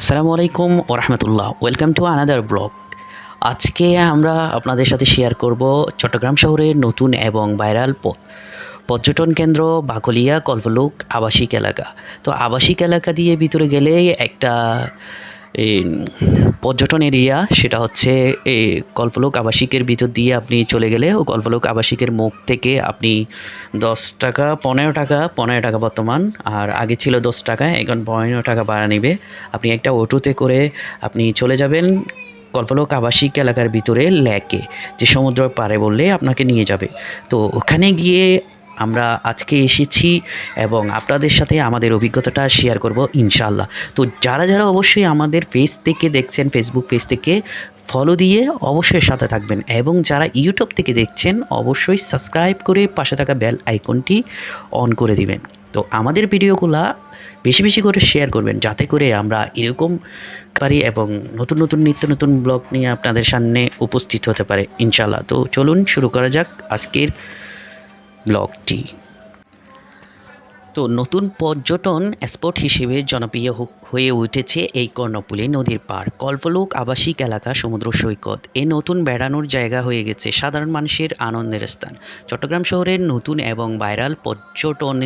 আসসালামু আলাইকুম ওরহমতুল্লাহ। ওয়েলকাম টু আনাদার ব্লগ আজকে আমরা আপনাদের সাথে শেয়ার করব চট্টগ্রাম শহরের নতুন এবং ভাইরাল পর্যটন কেন্দ্র বাকলিয়া কল্পলোক আবাসিক এলাকা। তো আবাসিক এলাকা দিয়ে ভিতরে গেলে একটা এই, পর্যটন এরিয়া সেটা হচ্ছে এই কল্পলোক আবাসিকের ভিতর দিয়ে আপনি চলে গেলে ও কল্পলোক আবাসিকের মুখ থেকে আপনি দশ টাকা পনেরো টাকা পনেরো টাকা বর্তমান আর আগে ছিল দশ টাকা এখন পনেরো টাকা ভাড়া নেবে। আপনি একটা অটোতে করে আপনি চলে যাবেন কল্পলোক আবাসিক এলাকার ভিতরে লেকে যে সমুদ্র পাড়ে বললে আপনাকে নিয়ে যাবে। তো ওখানে গিয়ে আমরা আজকে এসেছি এবং আপনাদের সাথে আমাদের অভিজ্ঞতাটা শেয়ার করব ইনশাল্লাহ তো যারা যারা অবশ্যই আমাদের ফেস থেকে দেখছেন ফেসবুক পেজ থেকে ফলো দিয়ে অবশ্যই সাথে থাকবেন এবং যারা ইউটিউব থেকে দেখছেন, অবশ্যই সাবস্ক্রাইব করে পাশে থাকা বেল আইকনটি অন করে দিবেন। তো আমাদের ভিডিওগুলা বেশি বেশি করে শেয়ার করবেন যাতে করে আমরা এরকম পারি এবং নতুন নতুন নিত্য নতুন ব্লগ নিয়ে আপনাদের সামনে উপস্থিত হতে পারে ইনশাল্লাহ তো চলুন শুরু করা যাক আজকের ব্লগটি। তো নতুন পর্যটন স্পট হিসেবে জনপ্রিয় হয়ে উঠেছে এই কর্ণপুলী নদীর পাড়। কল্পলোক আবাসিক এলাকা সমুদ্র সৈকত। এই নতুন বেড়ানোর জায়গা হয়ে গেছে সাধারণ মানুষের আনন্দের স্থান। চট্টগ্রাম শহরের নতুন এবং ভাইরাল পর্যটন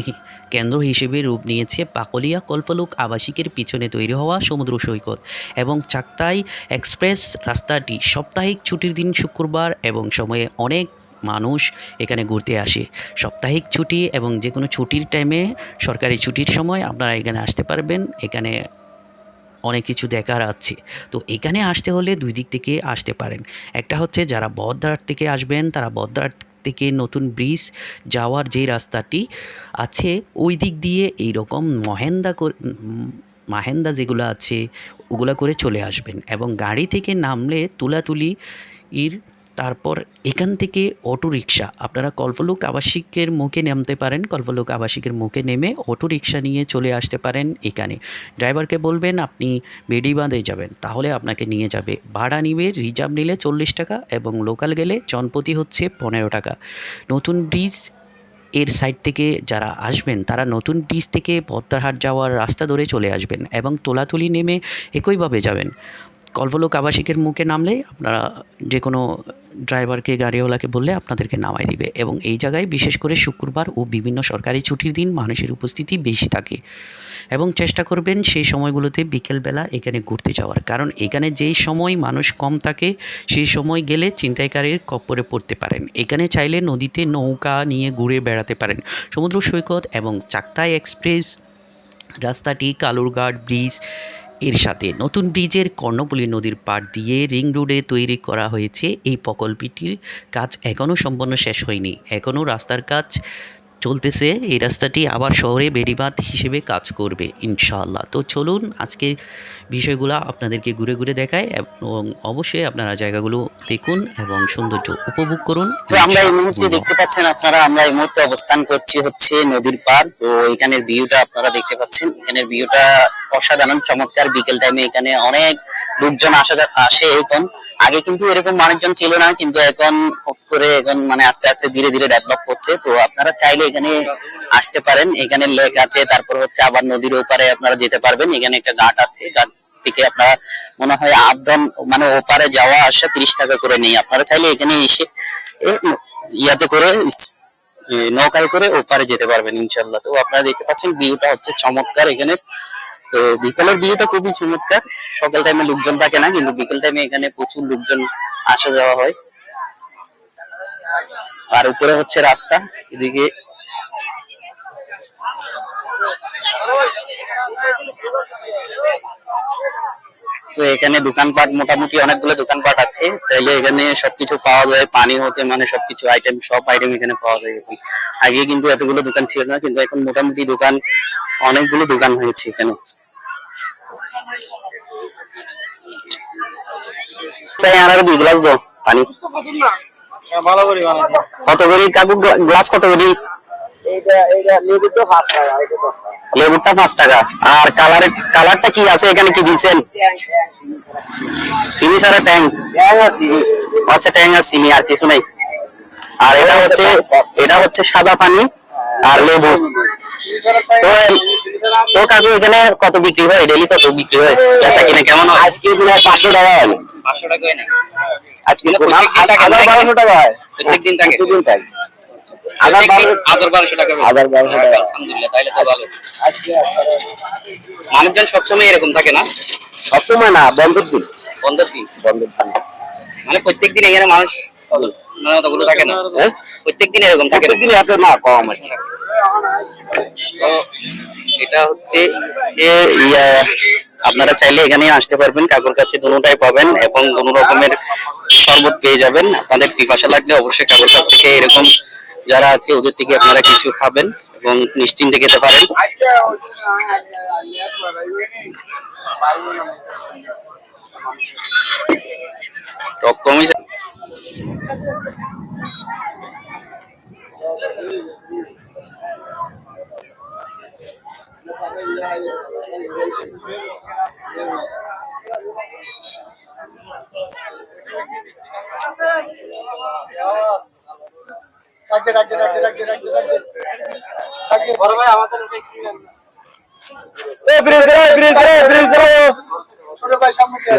কেন্দ্র হিসেবে রূপ নিয়েছে পাকলিয়া কল্পলোক আবাসিকের পিছনে তৈরি হওয়া সমুদ্র সৈকত এবং চাকতাই এক্সপ্রেস রাস্তাটি সাপ্তাহিক ছুটির দিন শুক্রবার এবং সময়ে অনেক মানুষ এখানে ঘুরতে আসে। সাপ্তাহিক ছুটি এবং যে কোনো ছুটির টাইমে সরকারি ছুটির সময় আপনারা এখানে আসতে পারবেন। এখানে অনেক কিছু দেখার আছে। তো এখানে আসতে হলে দুই দিক থেকে আসতে পারেন। একটা হচ্ছে যারা বদ্রার থেকে আসবেন তারা বদ্রার থেকে নতুন ব্রিজ যাওয়ার যে রাস্তাটি আছে ওই দিক দিয়ে এইরকম মহেন্দা কর- উম, মাহেন্দা যেগুলো আছে ওগুলো করে চলে আসবেন। এবং গাড়ি থেকে নামলে তুলাতুলি ইর তারপর এখান থেকে অটো রিক্সা আপনারা কল্পলোক আবাসিকের মুখে নামতে পারেন কল্পলোক আবাসিকের মুখে নেমে অটো রিক্সা নিয়ে চলে আসতে পারেন এখানে। ড্রাইভারকে বলবেন, আপনি বেডিবাঁধে যাবেন, তাহলে আপনাকে নিয়ে যাবে। ভাড়া নিবে রিজার্ভ নিলে চল্লিশ টাকা এবং লোকাল গেলে জনপ্রতি হচ্ছে পনেরো টাকা। নতুন ব্রিজের সাইড থেকে যারা আসবেন, তারা নতুন ব্রিজ থেকে পদ্মারহাট যাওয়ার রাস্তা ধরে চলে আসবেন এবং তোলাতুলি নেমে একইভাবে যাবেন। কল্পলোক আবাসিকের মুখে নামলে আপনারা যে কোনো ড্রাইভারকে, গাড়িওয়ালাকে বললে আপনাদেরকে নামাই দিবে এবং এই জায়গায় বিশেষ করে শুক্রবার ও বিভিন্ন সরকারি ছুটির দিন মানুষের উপস্থিতি বেশি থাকে এবং চেষ্টা করবেন সেই সময়গুলোতে বিকেলবেলা এখানে ঘুরতে যাওয়ার। কারণ এখানে যেই সময় মানুষ কম থাকে, সেই সময় গেলে ছিনতাইকারীর কপ্পরে পড়তে পারেন। এখানে চাইলে নদীতে নৌকা নিয়ে ঘুরে বেড়াতে পারেন। সমুদ্র সৈকত এবং চাকতাই এক্সপ্রেস, রাস্তাটি কালুরঘাট ব্রিজ এর সাথে নতুন ব্রিজের কর্ণপল্লী নদীর পাড় দিয়ে রিং রোডে তৈরি করা হয়েছে এই প্রকল্পটির কাজ এখনও সম্পন্ন শেষ হয়নি। এখনও রাস্তার কাজ চলতেছে। এই রাস্তাটি আবার শহরে বেড়িবাঁধ হিসেবে কাজ করবে, ইনশাআল্লাহ। তো চলুন আজকের বিষয়গুলো আপনাদেরকে ঘুরে ঘুরে দেখায় এবং অবশ্যই আপনারা জায়গাগুলো দেখুন এবং সৌন্দর্য উপভোগ করুন। তো আমরা এই মুহূর্তে দেখতে পাচ্ছেন আপনারা, আমরা এই মুহূর্তে অবস্থান করছি হচ্ছে নদীর পার তো এখানের ভিউটা আপনারা দেখতে পাচ্ছেন। এখানের ভিউটা অসাধারণ, চমৎকার। বিকেল টাইমে এখানে অনেক লোকজন আসা আসে এখন। আগে কিন্তু এরকম মানুষজন ছিল না, কিন্তু এখন করে এখন মানে আস্তে আস্তে ধীরে ধীরে ডেভেলপ করছে তো আপনারা চাইলে এখানে আসতে পারেন। এখানে লেক আছে, তারপর হচ্ছে আবার নদীর ওপারে আপনারা যেতে পারবেন। এখানে একটা ঘাট আছে। ঘাট থেকে আপনারা মনে হয় আপ ডাউন মানে ওপারে যাওয়া আসা তিরিশ টাকা করে নেই। আপনারা চাইলে এখানে এসে ইয়াতে করে নৌকায় করে ওপারে যেতে পারবেন ইনশাল্লাহ তো আপনারা দেখতে পাচ্ছেন, ভিউটা হচ্ছে চমৎকার। এখানে তো বিকেলের ভিউটা খুবই চমৎকার। সকাল টাইমে লোকজন থাকে না, কিন্তু বিকেল টাইমে এখানে প্রচুর লোকজন আসা যাওয়া হয়। আর উপরে হচ্ছে রাস্তা, এদিকে তো এখানে দোকানপাট, মোটামুটি অনেকগুলো দোকানপাট আছে। চাইলে এখানে সবকিছু পাওয়া যায়, পানি হতে মানে সবকিছু আইটেম সব আইটেম এখানে পাওয়া যায় এখন আগে কিন্তু এতগুলো দোকান ছিল না, কিন্তু এখন মোটামুটি দোকান, অনেকগুলো দোকান হয়েছে এখানে। চাই আর দুই গ্লাস দাও, পানি। কত করে? কাকু গ্লাস কত করে? লেবুটা পাঁচ টাকা। আর কালার কালারটা কি আছে? এখানে কি দিয়েছেন? চিনি সারা ট্যাং। আচ্ছা ট্যাং আর চিনি, আর কিছু নেই। আর এটা হচ্ছে এটা হচ্ছে সাদা পানি। আর লেবু। তো তো কাকু এখানে কত বিক্রি হয়? ডেলি কত বিক্রি হয়? কিনে কেমন হয়? আজকে দিনে পাঁচশো টাকা হয়। পাঁচশো টাকা হয়। না আজকে হাজার বারোশো টাকা হয় প্রত্যেকদিন থাকে প্রতিদিন থাকে মানুষজন সবসময় এরকম থাকে না? সবসময় না বন্ধের দিন। বন্ধের দিন। বন্ধের দিন। মানে প্রত্যেকদিন এখানে মানুষ থাকে না। হ্যাঁ? প্রত্যেকদিন এরকম থাকে না। প্রত্যেকদিন এত না কম আর তো এটা হচ্ছে যে ইয়া আপনারা চাইলে এখানে আসতে পারবেন। কাকুর কাছে দুটাই পাবেন এবং দুটো রকমের শরবত পেয়ে যাবেন। আপনাদের পিপাসা লাগলে অবশ্যই কাকুর কাছ থেকে এরকম যারা আছে ওদের থেকে আপনারা কিছু খাবেন এবং নিশ্চিন্তে খেতে পারেন। টক যায় ডাকতে ডাকতে ডাকতে ডাকতে ডাকতে ডাকতে ডাকতে বড় ভাই আমাদের ব্রিজ ধরো ব্রিজ ধরো ব্রিজ ছোট ভাই সামনে দিয়ে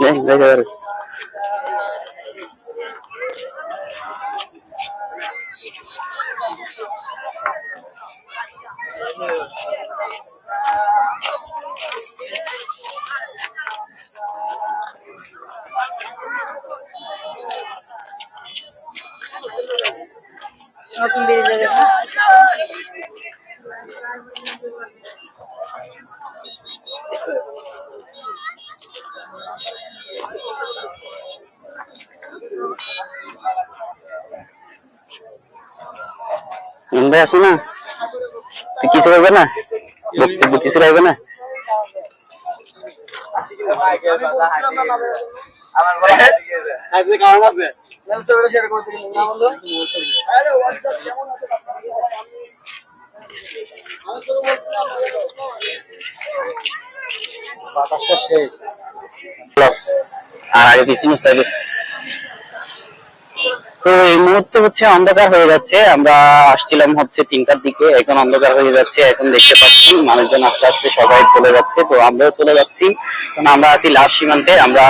Venga, venga. যাই। মুম্বাই আসো না তুই কিছু করবে না বক্তব্য কিছু রাখবে না আজকে তো এই মুহূর্তে হচ্ছে অন্ধকার হয়ে যাচ্ছে। আমরা আসছিলাম হচ্ছে তিনটার দিকে, এখন অন্ধকার হয়ে যাচ্ছে। এখন দেখতে পাচ্ছি মানুষজন আস্তে আস্তে সবাই চলে যাচ্ছে। তো আমরাও চলে যাচ্ছি। কারণ আমরা আছি লাস্ট সীমান্তে। আমরা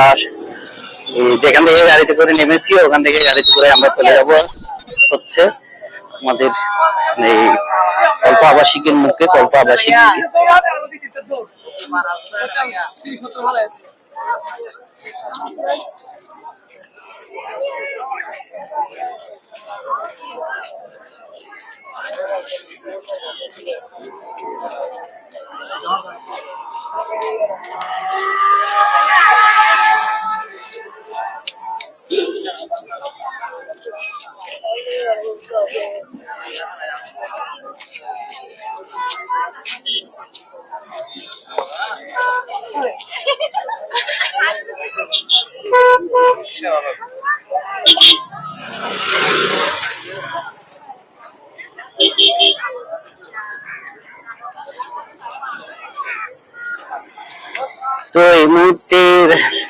যেখান থেকে গাড়িতে করে নেমেছি, ওখান থেকে গাড়িতে করে আমরা চলে যাব হচ্ছে আমাদের এই কল্প আবাসিকের মুখে, কল্প আবাসিক তো এই মুহূর্তে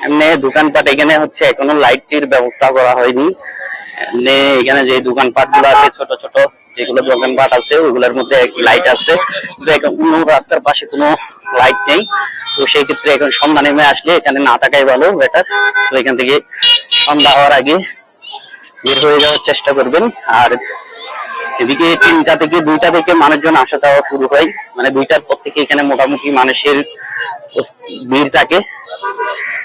এমনি দোকানপাট, এখানে হচ্ছে এখনও লাইটের ব্যবস্থা করা হয়নি। এমনি এখানে যে দোকানপাটগুলো আছে, ছোট ছোট, যেগুলো দোকানপাট আছে, ওগুলোর মধ্যে লাইট আছে। তো এখন কোনো রাস্তার পাশে কোনো লাইট নেই। তো সেই ক্ষেত্রে এখন সন্ধ্যা নেমে আসলে এখানে না থাকাই ভালো বেটার তো এখান থেকে সন্ধ্যা হওয়ার আগে বের হয়ে যাওয়ার চেষ্টা করবেন। আর এদিকে তিনটা থেকে, দুইটা থেকে মানুষজন আসা যাওয়া শুরু হয়। মানে দুইটার পর থেকে এখানে মোটামুটি মানুষের ভিড় থাকে।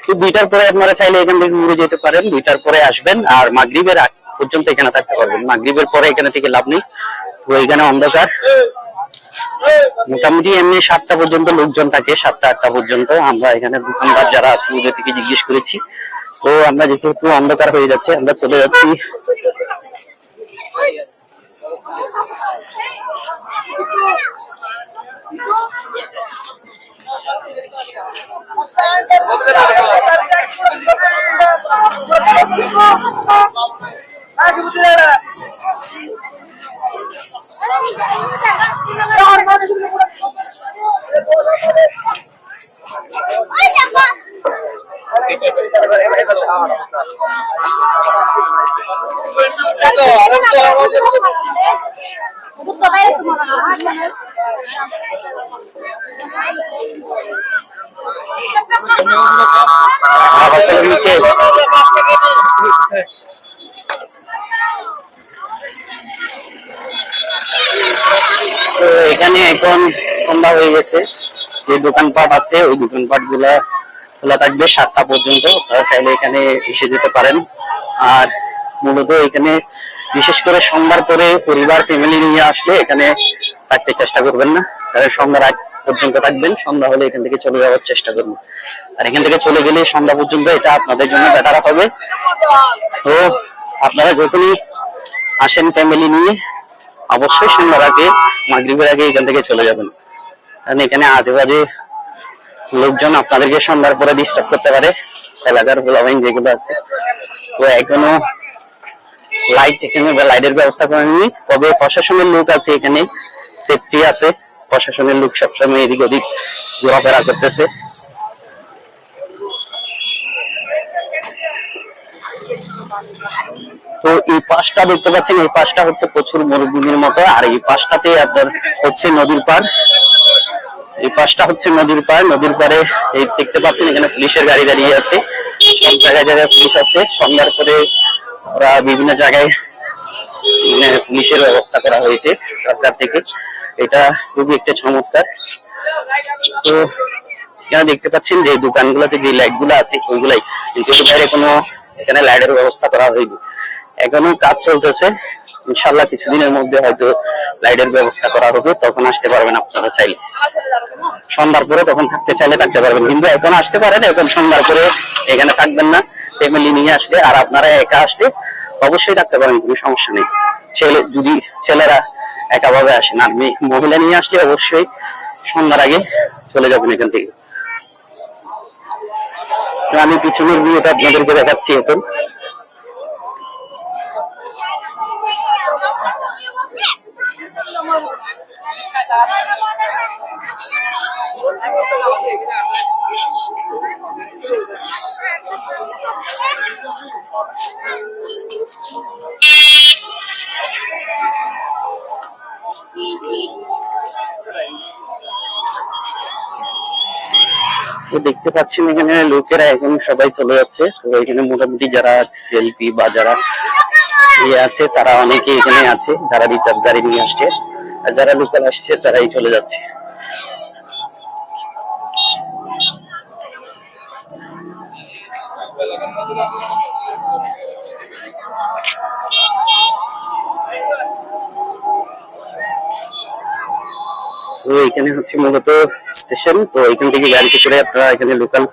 তো দুইটার পরে আপনারা চাইলে এখান থেকে ঘুরে যেতে পারেন। দুইটার পরে আসবেন আর মাগরিবের আগ পর্যন্ত এখানে থাকতে পারবেন। মাগরিবের পরে এখানে থেকে লাভ নেই। তো এখানে অন্ধকার। মোটামুটি এমনি সাতটা পর্যন্ত লোকজন থাকে, সাতটা, আটটা পর্যন্ত। আমরা এখানে দোকানদার যারা ওদের থেকে জিজ্ঞেস করেছি। তো আমরা যেহেতু অন্ধকার হয়ে যাচ্ছে, আমরা চলে যাচ্ছি। আগরতলার এখানে এখন সন্ধ্যা হয়ে গেছে। যে দোকানপাট আছে, ওই দোকানপাটগুলা খোলা থাকবে সাতটা পর্যন্ত। তারা চাইলে এখানে এসে যেতে পারেন। আর মূলত এখানে বিশেষ করে সন্ধ্যার পরে পরিবার ফ্যামিলি নিয়ে আসলে এখানে থাকতে চেষ্টা করবেন না। তাহলে সন্ধ্যার পর্যন্ত থাকবেন। সন্ধ্যা হলে এখান থেকে চলে যাওয়ার চেষ্টা করবেন আর এখান থেকে চলে গেলে সন্ধ্যা পর্যন্ত এটা আপনাদের জন্য বেটার হবে। তো আপনারা যখনই আসেন ফ্যামিলি নিয়ে, অবশ্যই সন্ধ্যার আগে, মাগরিবের আগে এখান থেকে চলে যাবেন। কারণ এখানে আজেবাজে লোকজন আপনাদেরকে সন্ধ্যার পরে ডিস্টার্ব করতে পারে। এলাকার গোলাবাইন যেগুলো আছে। তো এখনও লাইট এখানে লাইটের ব্যবস্থা করেননি। তবে প্রশাসনের লোক আছে এখানে। সেফটি আছে। প্রশাসনের লোক সবসময় এদিক ওদিক ঘোরাফেরা করতেছে। তো এই পাশটা দেখতে পাচ্ছেন, এই পাশটা হচ্ছে প্রচুর মরুভূমির মতো, আর এই পাশটাতে আপনার হচ্ছে নদীর পাড়। এই পাশটা হচ্ছে নদীর পাড়, নদীর পাড়ে এই দেখতে পাচ্ছেন, এখানে পুলিশের গাড়ি দাঁড়িয়ে আছে। সব জায়গায় জায়গায় পুলিশ আছে, সন্ধ্যার পরে ওরা বিভিন্ন জায়গায় পুলিশের ব্যবস্থা করা হয়েছে সরকার থেকে। এটা খুবই একটা চমৎকার। তো এখানে দেখতে পাচ্ছেন যে দোকানগুলোতে যে আছে, ওইগুলাই। কিন্তু বাইরে কোনো এখানে লাইটের ব্যবস্থা করা হয়নি। এখনও কাজ চলতেছে। ইনশাল্লাহ কিছুদিনের মধ্যে হয়তো লাইটের ব্যবস্থা করা হবে। তখন আসতে পারবেন আপনারা চাইলে। সন্ধ্যার পরে তখন থাকতে চাইলে থাকতে পারবেন। কিন্তু এখন আসতে পারেন এখন সন্ধ্যার পরে এখানে থাকবেন না। ফ্যামিলি নিয়ে আসলে আর আপনারা একা আসলে অবশ্যই থাকতে পারেন, কোনো সমস্যা নেই। ছেলে, যদি ছেলেরা একাভাবে আসেন আর মেয়ে- মহিলা নিয়ে আসলে অবশ্যই সন্ধ্যার আগে চলে যাবেন এখান থেকে। আমি পিছনের ভিউটা আপনাদেরকে দেখাচ্ছি এখন। দেখতে পাচ্ছেন এখানে লোকেরা, এখন সবাই চলে যাচ্ছে। তো এখানে মোটামুটি যারা সেলফি বা যারা ইয়ে আছে, তারা অনেকে এখানে আছে, যারা রিচার্জ গাড়ি নিয়ে আসছে। আর যারা লোকাল আসছে, তারাই চলে যাচ্ছে। তো এখানে হচ্ছে মূলত স্টেশন। তো এখান থেকে গাড়িতে করে আপনারা এখানে লোকাল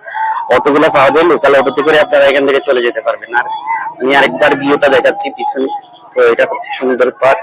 অটোগুলো পাওয়া যায়। লোকাল অটোতে করে আপনারা এখান থেকে চলে যেতে পারবেন। আর আমি আরেকবার ভিউটা দেখাচ্ছি পিছনে। তো এটা হচ্ছে সুন্দর পার্ক।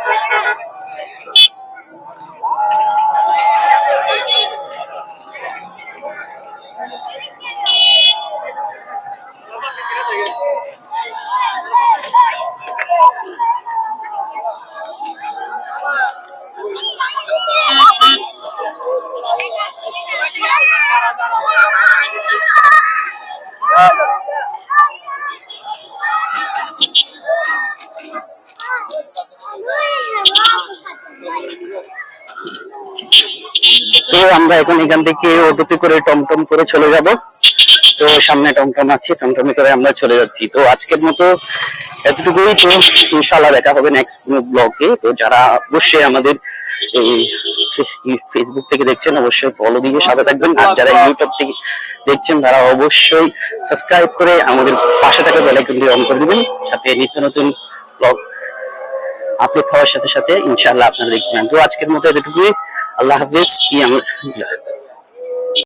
আমরা এখন এখান থেকে অটোতে করে টমটম করে চলে যাব। তো সামনে টমটম আছে, টমটমে করে আমরা চলে যাচ্ছি। তো আজকের মতো এতটুকুই। তো ইনশাল্লাহ দেখা হবে নেক্সট কোনো ব্লগে তো যারা অবশ্যই আমাদের এই ফেসবুক থেকে দেখছেন, অবশ্যই ফলো দিয়ে সাথে থাকবেন। আর যারা ইউটিউব থেকে দেখছেন, তারা অবশ্যই সাবস্ক্রাইব করে আমাদের পাশে থাকা বেল আইকনটি অন করে দিবেন। সাথে নিত্য নতুন ব্লগ আপলোড হওয়ার সাথে সাথে ইনশাল্লাহ আপনারা দেখবেন তো আজকের মতো এতটুকুই। আল্লাহ হাফিজ কি আমরা